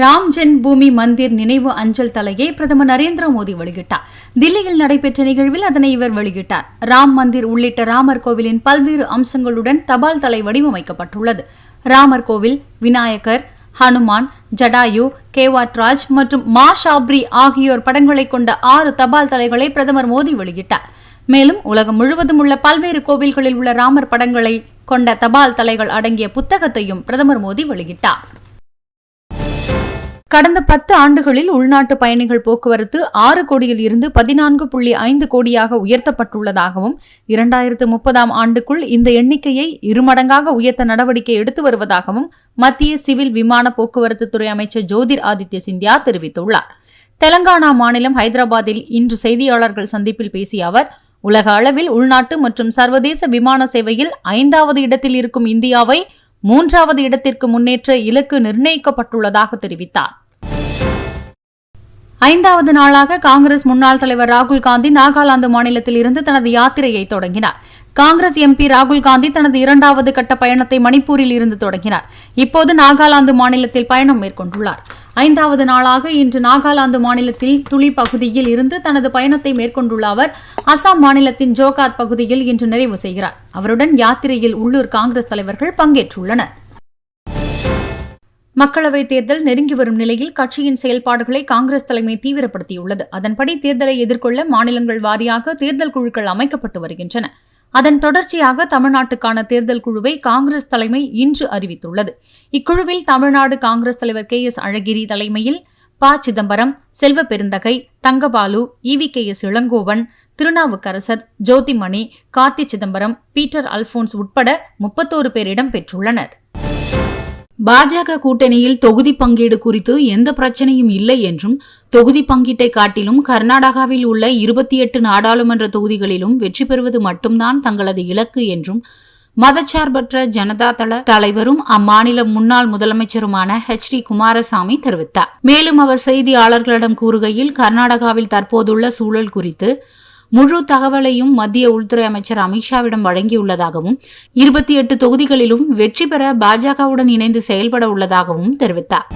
Ram gen பூமி மந்திர் நினைவு அஞ்சல் தலையை பிரதமர் நரேந்திர மோடி வெளியிட்டார். தில்லியில் நடைபெற்ற நிகழ்வில் அதனை இவர் வெளியிட்டார். ராம் மந்திர் உள்ளிட்ட ராமர் கோவிலின் பல்வேறு அம்சங்களுடன் தபால் தலை வடிவமைக்கப்பட்டுள்ளது. ராமர் கோவில் விநாயகர் ஹனுமான் ஜடாயு கேவாட்ராஜ் மற்றும் மா ஷாப்ரி ஆகியோர் படங்களை கொண்ட ஆறு தபால் தலைகளை பிரதமர் மோடி வெளியிட்டார். மேலும் உலகம் முழுவதும் உள்ள பல்வேறு கோவில்களில் உள்ள ராமர் படங்களை கொண்ட தபால் தலைகள் அடங்கிய புத்தகத்தையும் பிரதமர் மோடி வெளியிட்டார். கடந்த பத்து ஆண்டுகளில் உள்நாட்டு பயணிகள் போக்குவரத்து ஆறு கோடியில் இருந்து பதினான்கு புள்ளி ஐந்து கோடியாக உயர்த்தப்பட்டுள்ளதாகவும் இரண்டாயிரத்து முப்பதாம் ஆண்டுக்குள் இந்த எண்ணிக்கையை இருமடங்காக உயர்த்த நடவடிக்கை எடுத்து வருவதாகவும் மத்திய சிவில் விமான போக்குவரத்து துறை அமைச்சர் ஜோதிர் ஆதித்ய சிந்தியா தெரிவித்துள்ளார். தெலங்கானா மாநிலம் ஹைதராபாத்தில் இன்று செய்தியாளர்கள் சந்திப்பில் பேசிய அவர் உலக அளவில் உள்நாட்டு மற்றும் சர்வதேச விமான சேவையில் ஐந்தாவது இடத்தில் இருக்கும் இந்தியாவை மூன்றாவது இடத்திற்கு முன்னேற்ற இலக்கு நிர்ணயிக்கப்பட்டுள்ளதாக தெரிவித்தார். ஐந்தாவது நாளாக காங்கிரஸ் முன்னாள் தலைவர் ராகுல் காந்தி நாகாலாந்து மாநிலத்தில் இருந்து தனது யாத்திரையை தொடங்கினார். காங்கிரஸ் எம்பி ராகுல் காந்தி தனது இரண்டாவது கட்ட பயணத்தை மணிப்பூரில் இருந்து தொடங்கினார். இப்போது நாகாலாந்து மாநிலத்தில் பயணம் மேற்கொண்டுள்ளார். ஐந்தாவது நாளாக இன்று நாகாலாந்து மாநிலத்தில் துளி பகுதியில் இருந்து தனது பயணத்தை மேற்கொண்டுள்ள அவர் அசாம் மாநிலத்தின் ஜோகாத் பகுதியில் இன்று நிறைவு செய்கிறார். அவருடன் யாத்திரையில் உள்ளூர் காங்கிரஸ் தலைவர்கள் பங்கேற்றுள்ளனர். மக்களவைத் தேர்தல் நெருங்கி வரும் நிலையில் கட்சியின் செயல்பாடுகளை காங்கிரஸ் தலைமை தீவிரப்படுத்தியுள்ளது. அதன்படி தேர்தலை எதிர்கொள்ள மாநிலங்கள் வாரியாக தேர்தல் குழுக்கள் அமைக்கப்பட்டு வருகின்றன. அதன் தொடர்ச்சியாக தமிழ்நாட்டுக்கான தேர்தல் குழுவை காங்கிரஸ் தலைமை இன்று அறிவித்துள்ளது. இக்குழுவில் தமிழ்நாடு காங்கிரஸ் தலைவர் கே எஸ் அழகிரி தலைமையில் P. Chidambaram Selva Perunthagai Thangabalu E V K. S. Elangovan Thirunavukkarasar Jothimani Karti Chidambaram Peter Alphonse உட்பட முப்பத்தோரு பேர் இடம்பெற்றுள்ளனர். பாஜக கூட்டணியில் தொகுதி பங்கீடு குறித்து எந்த பிரச்சனையும் இல்லை என்றும் தொகுதி பங்கீட்டை காட்டிலும் கர்நாடகாவில் உள்ள இருபத்தி எட்டு நாடாளுமன்ற தொகுதிகளிலும் வெற்றி பெறுவது மட்டும்தான் தங்களது இலக்கு என்றும் மதச்சார்பற்ற ஜனதா தள தலைவரும் அம்மாநில முன்னாள் முதலமைச்சருமான ஹெச் டி குமாரசாமி தெரிவித்தார். மேலும் அவர் செய்தியாளர்களிடம் கூறுகையில் கர்நாடகாவில் தற்போதுள்ள சூழல் குறித்து முழு தகவலையும் மத்திய உள்துறை அமைச்சர் அமித்ஷாவிடம் வழங்கியுள்ளதாகவும் இருபத்தி எட்டு தொகுதிகளிலும் வெற்றி பெற பாஜகவுடன் இணைந்து செயல்பட உள்ளதாகவும் தெரிவித்தார்.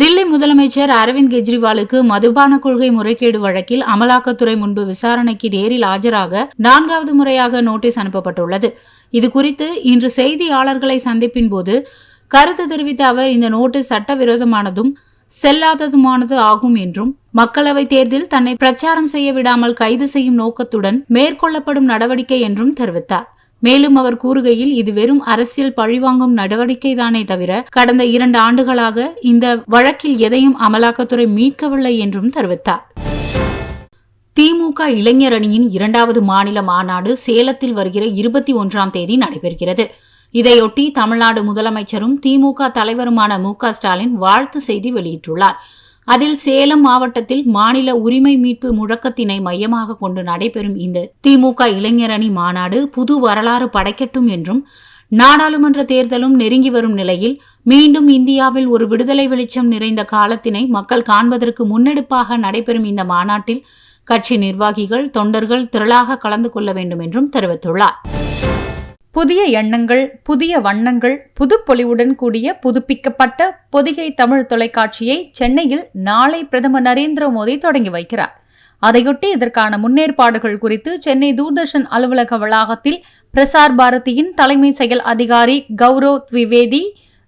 தில்லி முதலமைச்சர் அரவிந்த் கெஜ்ரிவாலுக்கு மதுபான கொள்கை முறைகேடு வழக்கில் அமலாக்கத்துறை முன்பு விசாரணைக்கு நேரில் ஆஜராக நான்காவது முறையாக நோட்டீஸ் அனுப்பப்பட்டுள்ளது. இதுகுறித்து இன்று செய்தியாளர்களை சந்திப்பின் போது கருத்து தெரிவித்த அவர் இந்த நோட்டீஸ் சட்டவிரோதமானதும் செல்லாததுமானது ஆகும் என்றும் மக்களவைத் தேர்தல் தன்னை பிரச்சாரம் செய்ய விடாமல் கைது செய்யும் நோக்கத்துடன் மேற்கொள்ளப்படும் நடவடிக்கை என்றும் தெரிவித்தார். மேலும் அவர் கூறுகையில் இது வெறும் அரசியல் பழிவாங்கும் நடவடிக்கைதானே தவிர கடந்த இரண்டு ஆண்டுகளாக இந்த வழக்கில் எதையும் அமலாக்கத்துறை மீட்கவில்லை என்றும் தெரிவித்தார். திமுக இளைஞர் அணியின் இரண்டாவது மாநில மாநாடு சேலத்தில் வருகிற இருபத்தி ஒன்றாம் தேதி நடைபெறுகிறது. இதையொட்டி தமிழ்நாடு முதலமைச்சரும் திமுக தலைவருமான மு ஸ்டாலின் வாழ்த்து செய்தி வெளியிட்டுள்ளார். அதில் சேலம் மாவட்டத்தில் மாநில உரிமை மீட்பு முழக்கத்தினை மையமாக கொண்டு நடைபெறும் இந்த திமுக இளைஞரணி மாநாடு புது வரலாறு படைக்கட்டும் என்றும் நாடாளுமன்ற தேர்தலும் நெருங்கி வரும் நிலையில் மீண்டும் இந்தியாவில் ஒரு விடுதலை வெளிச்சம் நிறைந்த காலத்தினை மக்கள் காண்பதற்கு முன்னெடுப்பாக நடைபெறும் இந்த மாநாட்டில் கட்சி நிர்வாகிகள் தொண்டர்கள் திரளாக கலந்து கொள்ள வேண்டும் என்றும் தெரிவித்துள்ளார். புதிய எண்ணங்கள் புதிய வண்ணங்கள் புதுப்பொலிவுடன் கூடிய புதுப்பிக்கப்பட்ட பொதிகை தமிழ் தொலைக்காட்சியை சென்னையில் நாளை பிரதமர் நரேந்திர மோடி தொடங்கி வைக்கிறார். அதையொட்டி இதற்கான முன்னேற்பாடுகள் குறித்து சென்னை தூர்தர்ஷன் அலுவலக வளாகத்தில் பிரசார் பாரதியின் தலைமை செயல் அதிகாரி கௌரவ் த்விவேதி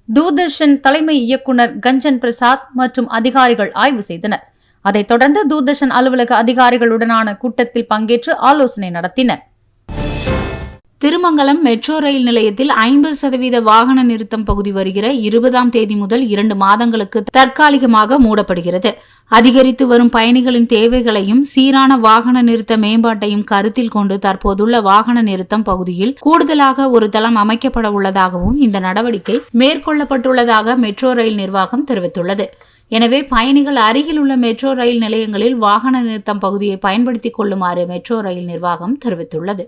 தூர்தர்ஷன் தலைமை இயக்குநர் கஞ்சன் பிரசாத் மற்றும் அதிகாரிகள் ஆய்வு செய்தனர். அதைத் தொடர்ந்து தூர்தர்ஷன் அலுவலக அதிகாரிகளுடனான கூட்டத்தில் பங்கேற்று ஆலோசனை நடத்தினர். திருமங்கலம் மெட்ரோ ரயில் நிலையத்தில் ஐம்பது சதவீத வாகன நிறுத்தம் பகுதி வருகிற இருபதாம் தேதி முதல் இரண்டு மாதங்களுக்கு தற்காலிகமாக மூடப்படுகிறது. அதிகரித்து வரும் பயணிகளின் தேவைகளையும் சீரான வாகன நிறுத்த மேம்பாட்டையும் கருத்தில் கொண்டு தற்போதுள்ள வாகன நிறுத்தம் பகுதியில் கூடுதலாக ஒரு தளம் அமைக்கப்பட உள்ளதாகவும் இந்த நடவடிக்கை மேற்கொள்ளப்பட்டுள்ளதாக மெட்ரோ ரயில் நிர்வாகம் தெரிவித்துள்ளது. எனவே பயணிகள் அருகில் உள்ள மெட்ரோ ரயில் நிலையங்களில் வாகன நிறுத்தம் பகுதியை பயன்படுத்திக் கொள்ளுமாறு மெட்ரோ ரயில் நிர்வாகம் தெரிவித்துள்ளது.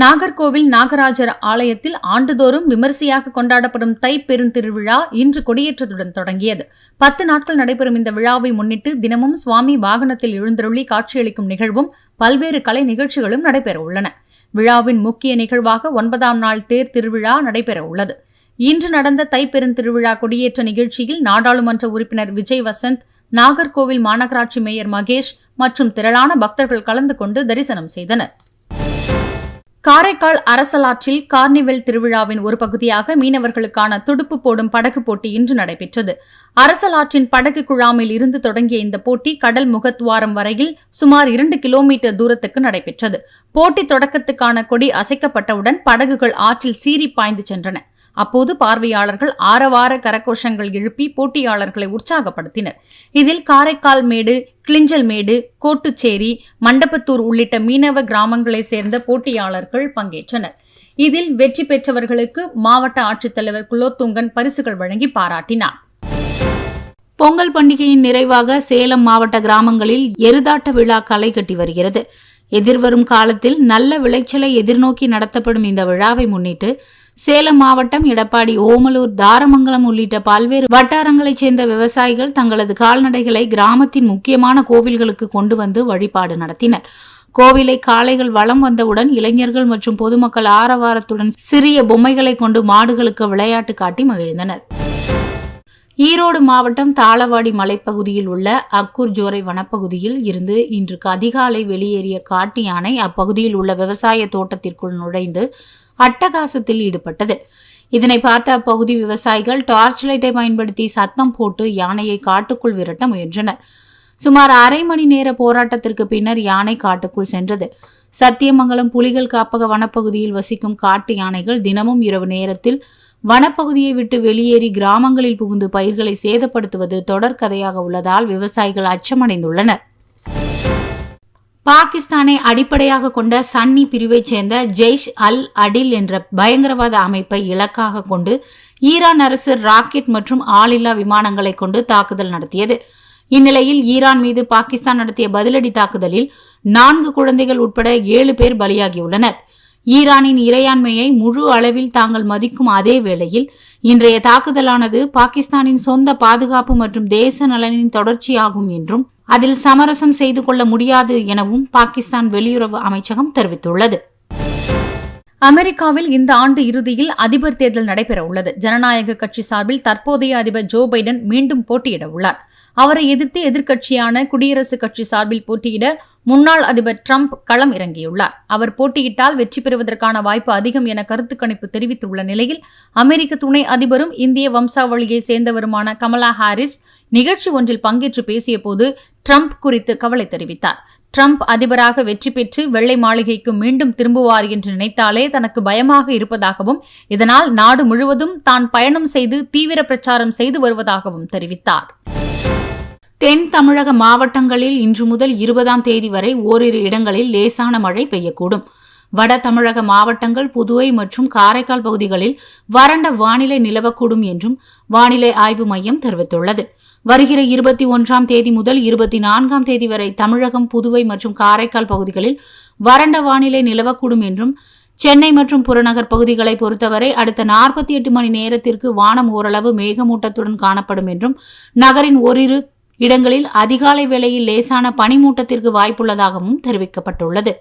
நாகர்கோவில் நாகராஜர் ஆலயத்தில் ஆண்டுதோறும் விமரிசையாக கொண்டாடப்படும் தை பெருந்திருவிழா இன்று கொடியேற்றத்துடன் தொடங்கியது. பத்து நாட்கள் நடைபெறும் இந்த விழாவை முன்னிட்டு தினமும் சுவாமி வாகனத்தில் எழுந்தருளி காட்சியளிக்கும் நிகழ்வும் பல்வேறு கலை நிகழ்ச்சிகளும் நடைபெற உள்ளன. விழாவின் முக்கிய நிகழ்வாக ஒன்பதாம் நாள் தேர் திருவிழா நடைபெற உள்ளது. இன்று நடந்த தைப்பெருந்திருவிழா கொடியேற்ற நிகழ்ச்சியில் நாடாளுமன்ற உறுப்பினர் விஜய் வசந்த் நாகர்கோவில் மாநகராட்சி மேயர் மகேஷ் மற்றும் திரளான பக்தர்கள் கலந்து கொண்டு தரிசனம் செய்தனர். காரைக்கால் அரசலாற்றில் கார்னிவெல் திருவிழாவின் ஒரு பகுதியாக மீனவர்களுக்கான துடுப்பு போடும் படகு போட்டி இன்று நடைபெற்றது. அரசலாற்றின் படகு குழாமில் இருந்து தொடங்கிய இந்த போட்டி கடல் முகத்துவாரம் வரையில் சுமார் இரண்டு கிலோமீட்டர் தூரத்துக்கு நடைபெற்றது. போட்டி தொடக்கத்துக்கான கொடி அசைக்கப்பட்டவுடன் படகுகள் ஆற்றில் சீறி பாய்ந்து சென்றன. அப்போது பார்வையாளர்கள் ஆரவார கரகோஷங்கள் எழுப்பி போட்டியாளர்களை உற்சாகப்படுத்தினர். இதில் காரைக்கால் மேடு கிளிஞ்சல் மேடு கோட்டுச்சேரி மண்டபத்தூர் உள்ளிட்ட மீனவ கிராமங்களைச் சேர்ந்த போட்டியாளர்கள் பங்கேற்றனர். இதில் வெற்றி பெற்றவர்களுக்கு மாவட்ட ஆட்சித்தலைவர் குலோத்துங்கன் பரிசுகள் வழங்கி பாராட்டினார். பொங்கல் பண்டிகையின் நிறைவாக சேலம் மாவட்ட கிராமங்களில் எருதாட்ட விழா களை கட்டி வருகிறது. எதிர்வரும் காலத்தில் நல்ல விளைச்சலை எதிர்நோக்கி நடத்தப்படும் இந்த விழாவை முன்னிட்டு சேலம் மாவட்டம் எடப்பாடி ஓமலூர் தாரமங்கலம் உள்ளிட்ட பல்வேறு வட்டாரங்களைச் சேர்ந்த விவசாயிகள் தங்களது கால்நடைகளை கிராமத்தின் முக்கியமான கோவில்களுக்கு கொண்டு வந்து வழிபாடு நடத்தினர். கோவிலை காளைகள் வலம் வந்தவுடன் இளைஞர்கள் மற்றும் பொதுமக்கள் ஆரவாரத்துடன் சிறிய பொம்மைகளை கொண்டு மாடுகளுக்கு விளையாட்டு காட்டி மகிழ்ந்தனர். ஈரோடு மாவட்டம் தாளவாடி மலைப்பகுதியில் உள்ள அக்கூர் ஜோரை வனப்பகுதியில் இருந்து இன்று அதிகாலை வெளியேறிய காட்டு யானை அப்பகுதியில் உள்ள விவசாய தோட்டத்திற்குள் நுழைந்து அட்டகாசத்தில் ஈடுபட்டது. இதனை பார்த்த அப்பகுதி விவசாயிகள் டார்ச் லைட்டை பயன்படுத்தி சத்தம் போட்டு யானையை காட்டுக்குள் விரட்ட முயன்றனர். சுமார் அரை மணி நேர போராட்டத்திற்கு பின்னர் யானை காட்டுக்குள் சென்றது. சத்தியமங்கலம் புலிகள் காப்பக வனப்பகுதியில் வசிக்கும் காட்டு யானைகள் தினமும் இரவு நேரத்தில் வனப்பகுதியை விட்டு வெளியேறி கிராமங்களில் புகுந்து பயிர்களை சேதப்படுத்துவது தொடர்கதையாக உள்ளதால் விவசாயிகள் அச்சமடைந்துள்ளனர். பாகிஸ்தானை அடிப்படையாக கொண்ட சன்னி பிரிவைச் சேர்ந்த ஜெய்ஷ் அல் அடில் என்ற பயங்கரவாத அமைப்பை இலக்காக கொண்டு ஈரான் அரசு ராக்கெட் மற்றும் ஆளில்லா விமானங்களை கொண்டு தாக்குதல் நடத்தியது. இந்நிலையில் ஈரான் மீது பாகிஸ்தான் நடத்திய பதிலடி தாக்குதலில் நான்கு குழந்தைகள் உட்பட ஏழு பேர் பலியாகியுள்ளனர். ஈரானின் இறையாண்மையை முழு அளவில் தாங்கள் மதிக்கும் அதே வேளையில் இன்றைய தாக்குதலானது பாகிஸ்தானின் சொந்த பாதுகாப்பு மற்றும் தேச நலனின் தொடர்ச்சியாகும் என்றும் அதில் சமரசம் செய்து கொள்ள முடியாது எனவும் பாகிஸ்தான் வெளியுறவு அமைச்சகம் தெரிவித்துள்ளது. அமெரிக்காவில் இந்த ஆண்டு இறுதியில் அதிபர் தேர்தல் நடைபெற உள்ளது ஜனநாயக கட்சி சார்பில் தற்போதைய அதிபர் ஜோ பைடன் மீண்டும் போட்டியிட உள்ளார் அவரை எதிர்த்து எதிர்க்கட்சியான குடியரசுக் கட்சி சார்பில் போட்டியிட முன்னாள் அதிபர் ட்ரம்ப் களம் இறங்கியுள்ளார். அவர் போட்டியிட்டால் வெற்றி பெறுவதற்கான வாய்ப்பு அதிகம் என கருத்து கணிப்பு தெரிவித்துள்ள நிலையில் அமெரிக்க துணை அதிபரும் இந்திய வம்சாவளியை சேர்ந்தவருமான கமலா ஹாரிஸ் நிகழ்ச்சி ஒன்றில் பங்கேற்று பேசியபோது ட்ரம்ப் குறித்து கவலை தெரிவித்தார். ட்ரம்ப் அதிபராக வெற்றி பெற்று வெள்ளை மாளிகைக்கு மீண்டும் திரும்புவார் என்று நினைத்தாலே தனக்கு பயமாக இருப்பதாகவும் இதனால் நாடு முழுவதும் தான் பயணம் செய்து தீவிர பிரச்சாரம் செய்து வருவதாகவும் தெரிவித்தார். தென் தமிழக மாவட்டங்களில் இன்று முதல் இருபதாம் தேதி வரை ஓரிரு இடங்களில் லேசான மழை பெய்யக்கூடும். வட தமிழக மாவட்டங்கள் புதுவை மற்றும் காரைக்கால் பகுதிகளில் வறண்ட வானிலை நிலவக்கூடும் என்றும் வானிலை ஆய்வு மையம் தெரிவித்துள்ளது. வருகிற இருபத்தி ஒன்றாம் தேதி முதல் இருபத்தி நான்காம் தேதி வரை தமிழகம் புதுவை மற்றும் காரைக்கால் பகுதிகளில் வறண்ட வானிலை நிலவக்கூடும் என்றும் சென்னை மற்றும் புறநகர் பகுதிகளை பொறுத்தவரை அடுத்த நாற்பத்தி எட்டு மணி நேரத்திற்கு வானம் ஓரளவு மேகமூட்டத்துடன் காணப்படும் என்றும் நகரின் ஓரிரு இடங்களில் அதிகாலை வேளையில் லேசான பனிமூட்டத்திற்கு வாய்ப்புள்ளதாகவும் தெரிவிக்கப்பட்டுள்ளது.